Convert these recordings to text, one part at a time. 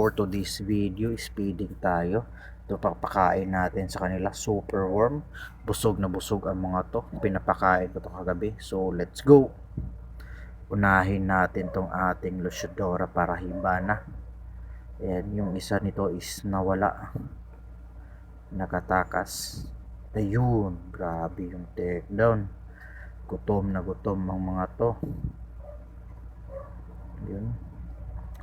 For today's video, speeding tayo. Ito papakain natin sa kanila. Super warm. Busog na busog ang mga to. Pinapakain ko to kagabi. So, let's go! Unahin natin tong ating luchadora para hibana. Ayan, yung isa nito is nawala. Nakatakas. Ayun, grabe yung takedown. Gutom na gutom ang mga to. Yun.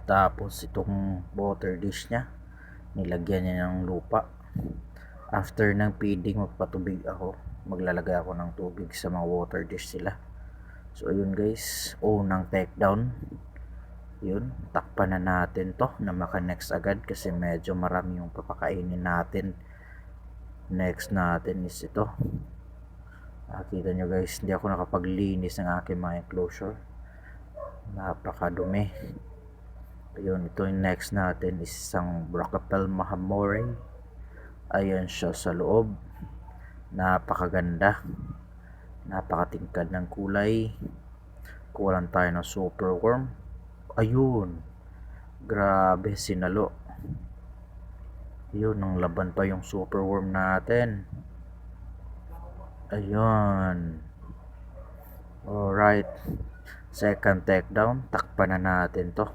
Tapos itong water dish niya, nilagyan niya ng lupa. After ng feeding, magpatubig ako. Maglalagay ako ng tubig sa mga water dish sila. So ayun guys, unang takedown. Yun, takpan na natin to na maka next agad kasi medyo marami yung papakainin natin. Next natin is ito. Nakita nyo guys, hindi ako nakapaglinis ng aking mga enclosure. Napakadumi. Ayun, ito yung next natin is isang Brocapel Mahamore. Ayan siya sa loob. Napakaganda. Napakatingkad ng kulay. Kuwalan tayo ng super worm. Ayun. Grabe, sinalo. Ayun, ang laban pa yung super worm natin. Ayun. Alright. Second takedown. Takpan na natin to.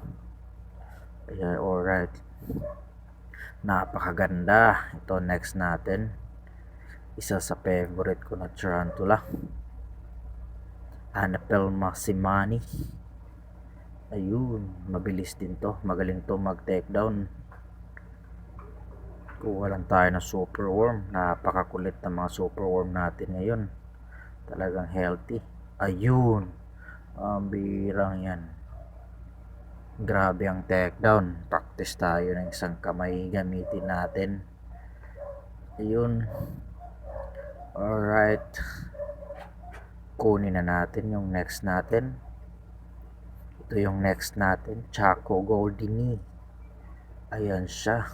Ayan, alright. Napakaganda. Ito next natin. Isa sa favorite ko na tarantula. Anapel Masimani. Ayun, mabilis din to. Magaling to mag-takedown. Kuha lang tayo ng super worm. Napakakulit ng mga super worm natin ngayon. Talagang healthy. Ayun. Ang birang yan. Grabe ang takedown. Practice tayo ng isang kamay gamitin natin. Ayun. Alright. Kunin na natin yung next natin. Ito yung next natin. Chaco Goldini. Ayan siya.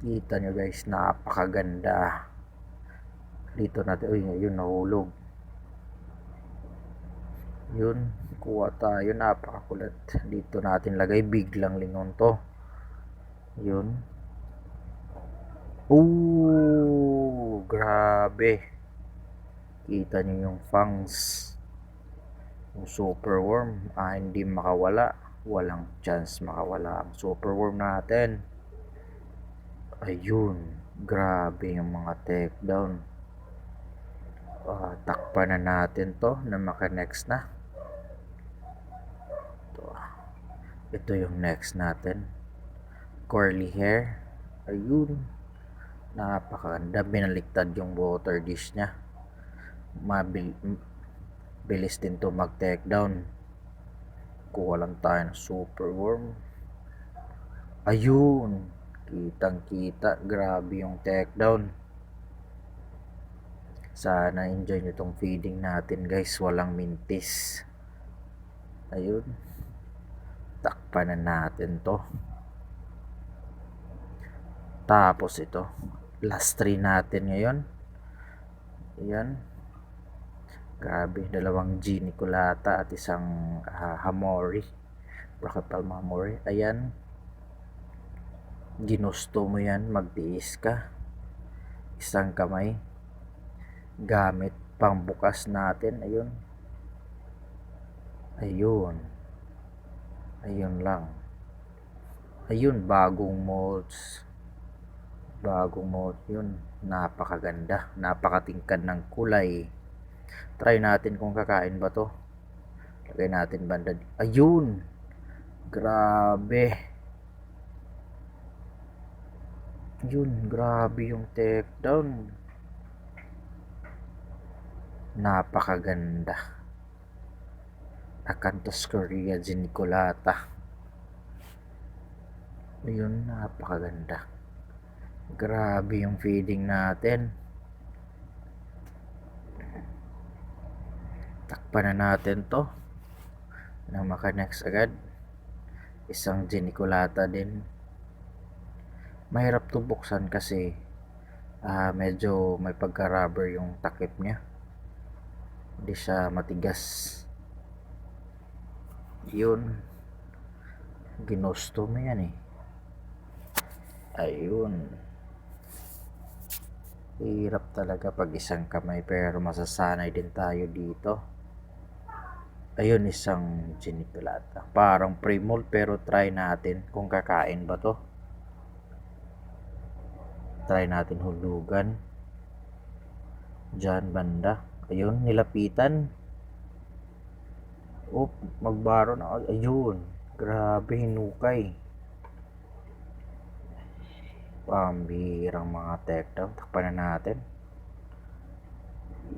Kita nyo guys, napakaganda. Dito natin, uy, yun nahulog. Yun, kuha tayo, napakakulat. Dito natin lagay, biglang lingon to. Yun. Ooh, grabe. Kita nyo yung fangs. Yung super worm, ah, hindi makawala. Walang chance makawala ang super worm natin. Ayun, grabe yung mga takedown. Uh, takpan na natin to na maka next na. Ito, ito yung next natin. Curly hair. Ayun. Napakaganda. Binaliktad yung water dish niya. Mabil bilis din to mag takedown. Kuha lang tayo ng super worm. Ayun kitang kita grabe yung takedown sana enjoy nyo tong feeding natin guys walang mintis ayun takpan na natin to tapos ito last 3 natin ngayon ayan grabe dalawang G Nicolata at isang uh, Hamori Bracketal Hamori ayan ginusto mo yan, magtiis ka. Isang kamay. Gamit pangbukas natin. Ayun. Ayun. Ayun lang. Ayun, bagong molds. Bagong mold yun. Napakaganda. Napakatingkad ng kulay. Try natin kung kakain ba to. Lagay natin banda. Ayun. Grabe. Yun, grabe yung takedown. Napakaganda. Akantos Korea Ginicolata. Yun, napakaganda. Grabe yung feeding natin. Takpan na natin to. Nang maka next agad. Isang Ginicolata din mahirap to buksan kasi uh, medyo may pagka rubber yung takip niya hindi siya matigas yun Ginusto mo yan eh. Ayun. Hirap talaga pag isang kamay pero masasanay din tayo dito. Ayun, isang ginipilata. Parang pre-mold pero try natin kung kakain ba to. Try natin hulugan. Diyan banda. Ayun, nilapitan. Oop, magbaro na. Ayun, grabe hinukay. Pambirang mga tektaw. Takpan na natin.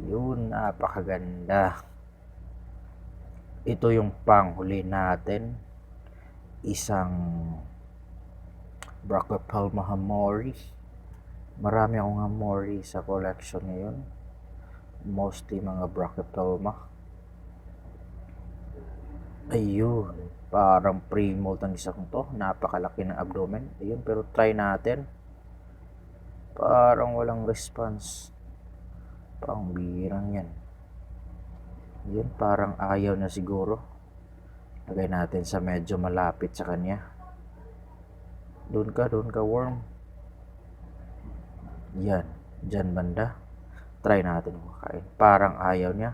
Yun, napakaganda. Ito yung panghuli natin. Isang Brachypelma hamori. Marami akong hamori sa collection ngayon. Mostly mga Brachypelma. Ayun, parang pre-mold ang isa kong to. Napakalaki ng abdomen. Ayun, pero try natin. Parang walang response. Pang birang yan. Yun, parang ayaw na siguro. Lagay natin sa medyo malapit sa kanya. Doon ka, doon ka worm. Yan, dyan banda. Try natin makain. Parang ayaw niya.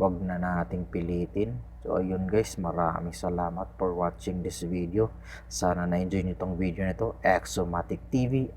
Huwag na nating pilitin. So ayun guys, maraming salamat for watching this video. Sana na-enjoy niyo tong video nito. Exomatic TV.